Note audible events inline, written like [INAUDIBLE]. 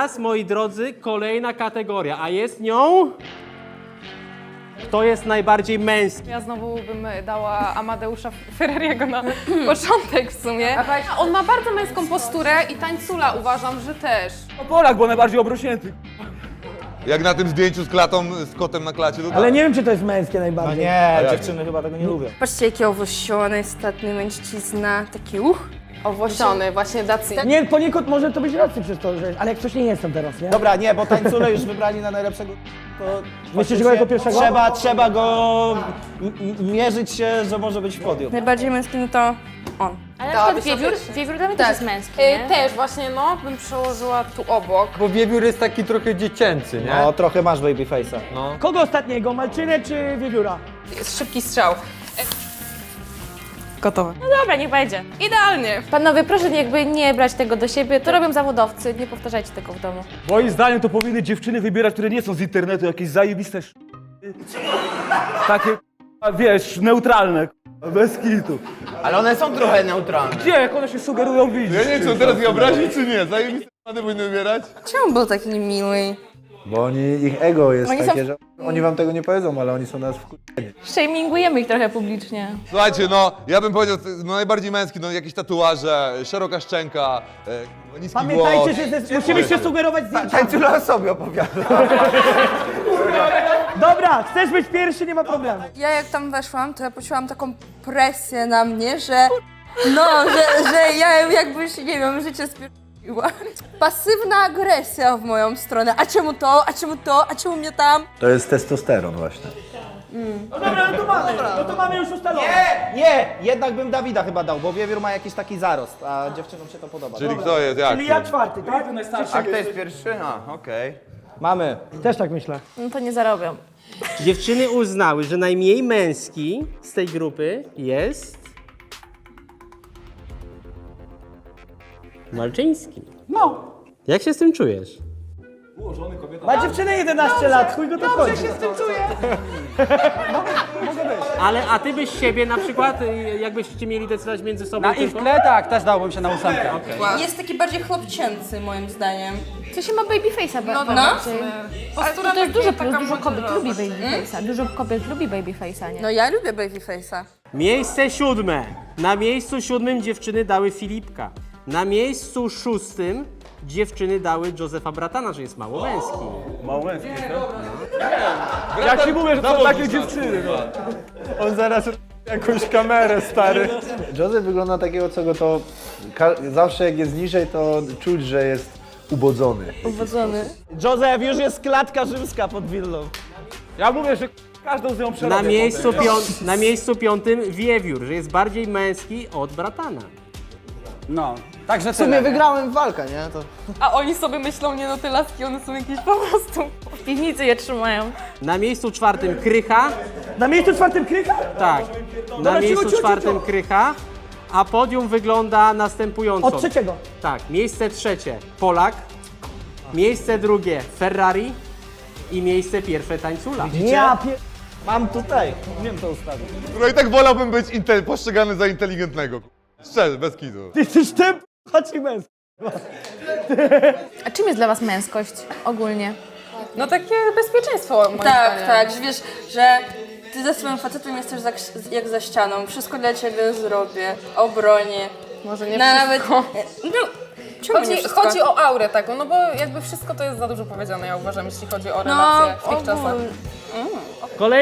Teraz, moi drodzy, kolejna kategoria, a jest nią... Kto jest najbardziej męski? Ja znowu bym dała Amadeusza Ferrariego na [CLEARS THROAT] początek w sumie. On ma bardzo męską posturę i tańcula uważam, że też. No Polak, bo najbardziej obrośnięty. Jak na tym zdjęciu z klatą, z kotem na klacie, to tak. Ale nie wiem, czy to jest męskie najbardziej. Nie, jak? dziewczyny chyba tego nie lubią. Patrzcie, jaki owłosiony, statny mężczyzna, taki uch. Owłosiony, właśnie Daci. Nie, poniekąd może to być racji przez to, że... Ale jak coś nie jestem teraz, nie? Dobra, nie, bo tańcule już wybrali na najlepszego. To Myślisz, że go jako pierwszego? Trzeba, trzeba go m- m- mierzyć się, że może być w podium. Najbardziej męski, no to on. Ale na przykład wiewiór, wiewiór dla mnie też jest męski, Y, nie? też właśnie, no, bym przełożyła tu obok. Bo wiewiór jest taki trochę dziecięcy, nie? No, trochę masz baby face'a. No. Kogo ostatniego, Malczynę czy Wiewióra? Szybki strzał. Gotowe. No dobra, niech będzie. Idealnie. Panowie, proszę jakby nie brać tego do siebie, to robią zawodowcy, nie powtarzajcie tego w domu. Moim zdaniem to powinny dziewczyny wybierać, które nie są z internetu, jakieś zajebiste sz... Takie, wiesz, neutralne, bez kitu. Ale one są trochę neutralne. Gdzie, jak one się sugerują, widzisz? Ja nie on teraz je obrazić, czy nie. Zajebiste rady powinny wybierać. Czemu był taki niemiły? Bo oni, ich ego jest Oni są- takie, że oni wam tego nie powiedzą, ale oni są nas w Shamingujemy ich trochę publicznie. Słuchajcie, no, ja bym powiedział, no najbardziej męski, no jakieś tatuaże, szeroka szczęka, e, niski Pamiętajcie, głos. że ze- musimy się sugerować zdjęciami. Tańcula o sobie opowiada. [LAUGHS] Dobra, chcesz być pierwszy, nie ma problemu. Ja jak tam weszłam, to ja poczułam taką presję na mnie, że no, że, że ja jakbyś, nie wiem, życie spierdoliła. [LAUGHS] Pasywna agresja w moją stronę. A czemu to? A czemu to? A czemu mnie tam? To jest testosteron właśnie. No dobra, no to mamy, no to mamy już ustalone. Nie, nie, jednak bym Dawida chyba dał, bo wiewiór ma jakiś taki zarost, a dziewczynom się to podoba. Czyli kto jest, jak? Czyli ja czwarty, tak? A kto jest pierwszy? A, okej. Mamy. Też tak myślę. No to nie zarobią. Dziewczyny uznały, że najmniej męski z tej grupy jest... Malczyński. No. Jak się z tym czujesz? Ma dziewczynę 11 lat, chuj go to chodzi. się z tym czuję. Ale a ty byś siebie na przykład, y, jakbyście mieli decydować między sobą Na ich tylko... tle tak, też dałbym się na ósemkę. Jest taki bardziej chłopcięcy moim zdaniem. Co się ma babyface'a No, no. Ale to jest dużo plus, dużo kobiet lubi babyface'a. Dużo kobiet lubi babyface'a, nie? No ja lubię babyface'a. Miejsce siódme. Na miejscu siódmym dziewczyny dały Filipka. Na miejscu szóstym dziewczyny dały Józefa Bratana, że jest mało męski. Mało męski, Ja ci mówię, że to są takie dziewczyny. No. On zaraz jakąś kamerę, stary. Joseph wygląda takiego, co go to... Ka- zawsze jak jest niżej, to czuć, że jest ubodzony. Uwodzony. Józef, już jest klatka rzymska pod willą. Ja mówię, że każdą z nią przerobię. Na miejscu, pią- na miejscu piątym Wiewiór, że jest bardziej męski od Bratana. No, także W sumie tyle. wygrałem walkę, nie? To... A oni sobie myślą, nie no te laski, one są jakieś po prostu... W piwnicy je trzymają. Na miejscu czwartym Krycha. Na miejscu czwartym krycha? Tak. Na cicho, miejscu cicho, czwartym cicho. Krycha. A podium wygląda następująco. Od trzeciego. Tak, miejsce trzecie Polak, miejsce drugie Ferrari i miejsce pierwsze Tańcula. Ja pie... Mam tutaj, wiem to ustawić. No i tak wolałbym być postrzegany za inteligentnego. Szczerze, bez kitu. Ty jesteś tym, chodź i męski. A czym jest dla was męskość ogólnie? No takie bezpieczeństwo moim Tak, zdaniem. tak, że wiesz, że ty ze swoim facetem jesteś za, jak za ścianą. Wszystko dla ciebie zrobię, obronię. Może nie Na wszystko. nawet. No, czemu nie Chodzi, wszystko? chodzi o aurę taką, no bo jakby wszystko to jest za dużo powiedziane, ja uważam, jeśli chodzi o no, relacje w tych czasach. ogólnie. Kolej